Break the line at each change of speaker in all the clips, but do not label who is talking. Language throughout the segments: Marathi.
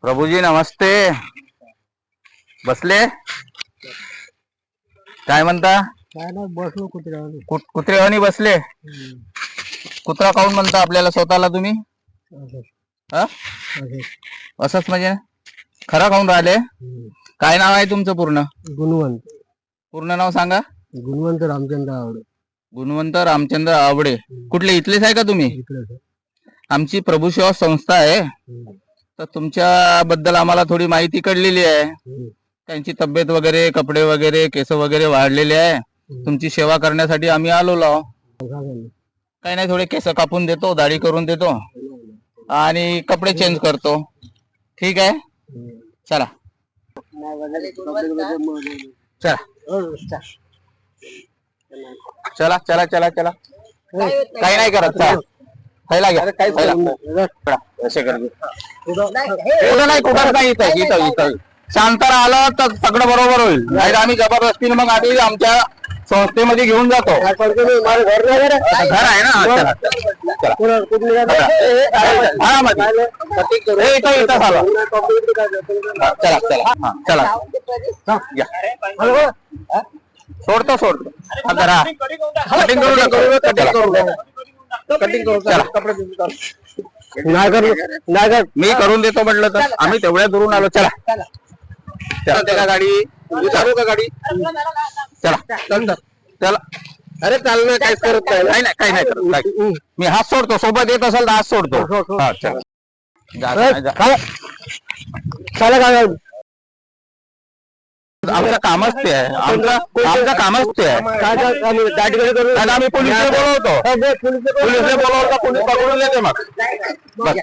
प्रभूजी नमस्ते. बसले? काय म्हणता?
काय नाही बसलो कुत्र्यावर.
कुत- कुत्रेवानी बसले? कुत्रा काऊन म्हणता आपल्याला स्वतःला तुम्ही? हा? असंच म्हणजे? खरा खाऊन राहिले? काय नाव आहे तुमचं पूर्ण?
गुणवंत.
पूर्ण नाव सांगा.
गुणवंत रामचंद्र आवडे.
गुणवंत रामचंद्र आवडे. कुठले? इथलेच आहे का तुम्ही?
इकडे
आमची प्रभू सेवा संस्था आहे. तर तुमच्या बद्दल आम्हाला थोडी माहिती कळलेली आहे. त्यांची तब्येत वगैरे कपडे वगैरे केस वगैरे वाढलेले आहे. तुमची सेवा करण्यासाठी आम्ही आलेलो आहो. काही नाही थोडे केस कापून देतो दाढी करून देतो. आणि कपडे चेंज करतो. ठीक आहे? चला. चला. चला चला चला चला. काही नाही करत चला. खायला घ्या. खायला. चला, असे कर कुठं? नाही कुठं? नाही इथं इथं इथं. शांत राहिलं तर सगळं बरोबर होईल. नाही. आम्ही जबरदस्तीने मग आधी आमच्या संस्थेमध्ये घेऊन जातो. घर आहे ना? हा, चला, चला. चला. इथं इथं चला चला. हा, चला. हा, या. सोडतो सोडतो. हा, जरा कटिंग करू नका. कटिंग करू कटिंग करू. चला मी करून देतो म्हटलं तर. आम्ही तेवढ्या दुरून आलो. चला. चला. ते का गाडी. चालू का गाडी? चला चल चल. चला. अरे चाल ना काहीच करत नाही? नाही नाही, काही नाही करत. मी हात सोडतो. सोबत येत असेल तर हात सोडतो. हा चला. जा, जा, जा. आमचं कामच ते आहे आमचं आमचं कामच ते आहे आणि आम्ही पोलिसला बोलवतो पोलिसला बोलवतो पोलीस पकडून देते मग बस.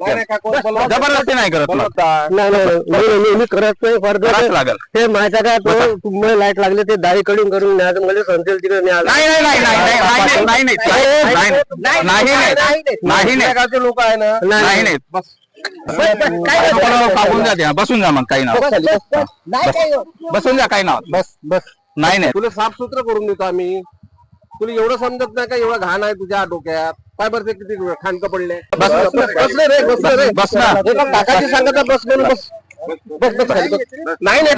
जबरदस्ती नाही करत मग
मी करत नाही फर्दर
करावंच लागेल
ते माहिती काय तो तुम्हाला लाइट लागले ते दाढी कटिंग करून न्यायचं मला संचल तिकडे न्यायला
नाही नाही नाही नाही नाही नाही नाही नाही नाही नाही नाही नाही
लोक आहे ना
नाही नाही कापून जा द्या बसून जा मग काही नाव बसून जा काही नाव बस बस नाही नाही
तुला साफ़ सुत्र करून देतो आम्ही तुला एवढं समजत नाही का एवढं घाण आहे तुझ्या डोक्यात काय बरं ते किती खानक पडले
बस
बसले रे बसले रे
बस ना
एका काकाची सांगत आहे, बस म्हणून बस बस बस खाली बस. नाही ना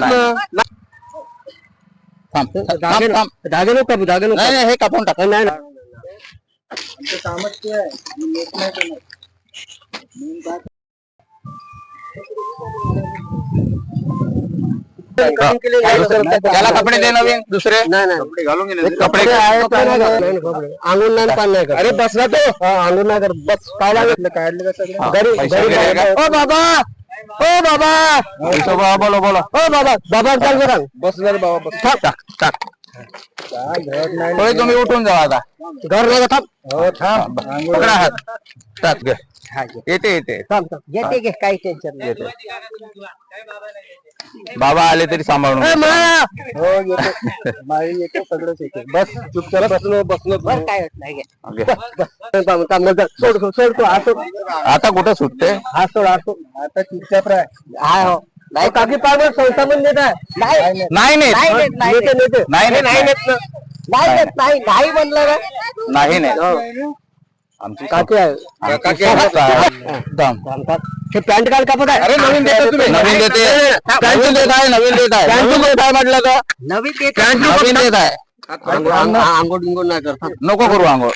थांब थांब थांब
धागे नको कापू, धागे नको
नाही नाही, हे कापून टाक
नाही नाही
घालून
कपडे
कपडे
आहे पण नाही करत. नाही, कपडे. अंगून नाही पान नाही करत. अरे बस ना तो। अंगून नाही करत बस काय लागत काढले
हा, का?
ओ बाबा! ओ बाबा!
हिशोबा बोलो बोलो।
ओ बाबा बाबा चाल जरा बस बाबा बस।
टाक टाक टाक होय तुम्ही उठून आता।
घर नाही? थांब? हो थांब।
पकडा हात. टाक घे. येते येते.
येते घे काही टेन्शन नाही.
बाबा आले तरी सांभाळून
ए,
घे.
मा! हो येते. माळी येते सगळंच येते. बस चुपचाप बसलो बसलो. बस काय होत नाही
घे.
थांब थांब नंतर सोड सोड सोड तू हात सोड.
आता कुठं सुटते?
हात सोड सोड. आता चुपचाप राह. हा हो. नाही काकी पाय संस्था पण देत आहे. नाही.
नाही नाही.
नेते नेते
नाही नेत, नाही.
नेत ना. नाही नेत नाही. नाही म्हणलं ना.
नाही नाही. आमची
काकी आहे.
काकी आहे.
हे पॅन्ट कार्ड कापत आहे.
अरे नवीन देतो तुम्ही. नवीन देते. नवीन देत आहे नवीन देत. आहे नवीन देत आहे म्हटलं तर?
नवीन देत.
नवीन देत आहे. नको करू आंघो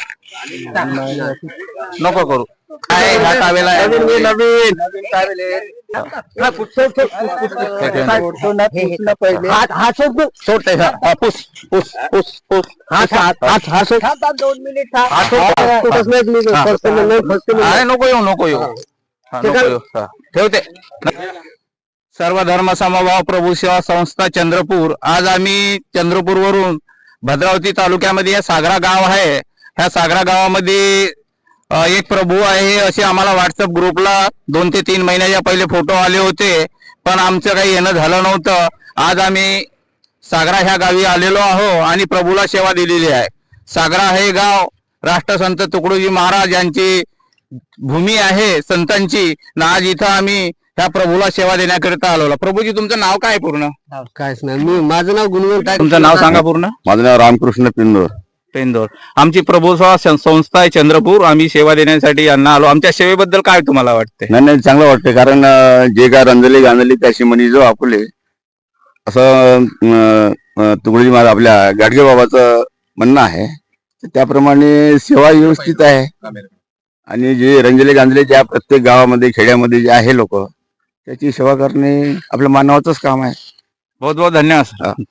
नको करू काय नवीन नवीन हा
सोडते हा दोन मिनिट
नको येऊ नको येऊ ठेवते सर्व धर्म समभाव प्रभू सेवा संस्था चंद्रपूर आज आम्ही चंद्रपूर वरून भद्रावती तालुक्यामध्ये या सागरा गाव आहे. ह्या सागरा गावामध्ये एक प्रभू आहे असे आम्हाला व्हॉट्सअप ग्रुपला दोन ते तीन महिन्याच्या पहिले फोटो आले होते. पण आमचं काही येणं झालं नव्हतं. आज आम्ही सागरा ह्या गावी आलेलो आहो आणि प्रभूला सेवा दिलेली आहे. सागरा हे गाव राष्ट्रसंत तुकडोजी महाराज यांची भूमी आहे संतांची. ना आज इथं आम्ही ह्या प्रभूला सेवा देण्याकरिता आलो प्रभूजी तुमचं नाव काय पूर्ण?
काहीच नाही. मी माझं नाव गुणवंत आहे
तुमचं नाव सांगा पूर्ण.
माझं नाव रामकृष्ण पिंडोर
पेंदोर. आमची प्रभुसेवा सं- संस्था आहे चंद्रपूर. आम्ही सेवा देण्यासाठी यांना आलो. आमच्या सेवेबद्दल काय तुम्हाला वाटते
नाही नाही चांगलं वाटतं कारण जे काय रंजले गांजले त्याशी म्हणी जो आपुले असं तुकडोजी महाराज आपल्या गाडगे बाबाचं म्हणणं आहे. त्याप्रमाणे सेवा व्यवस्थित आहे. आणि जे रंजले गांजले ज्या प्रत्येक गावामध्ये खेड्यामध्ये जे आहे लोक त्याची सेवा करणे आपल्या मानवाचंच काम आहे.
बहुत बहुत धन्यवाद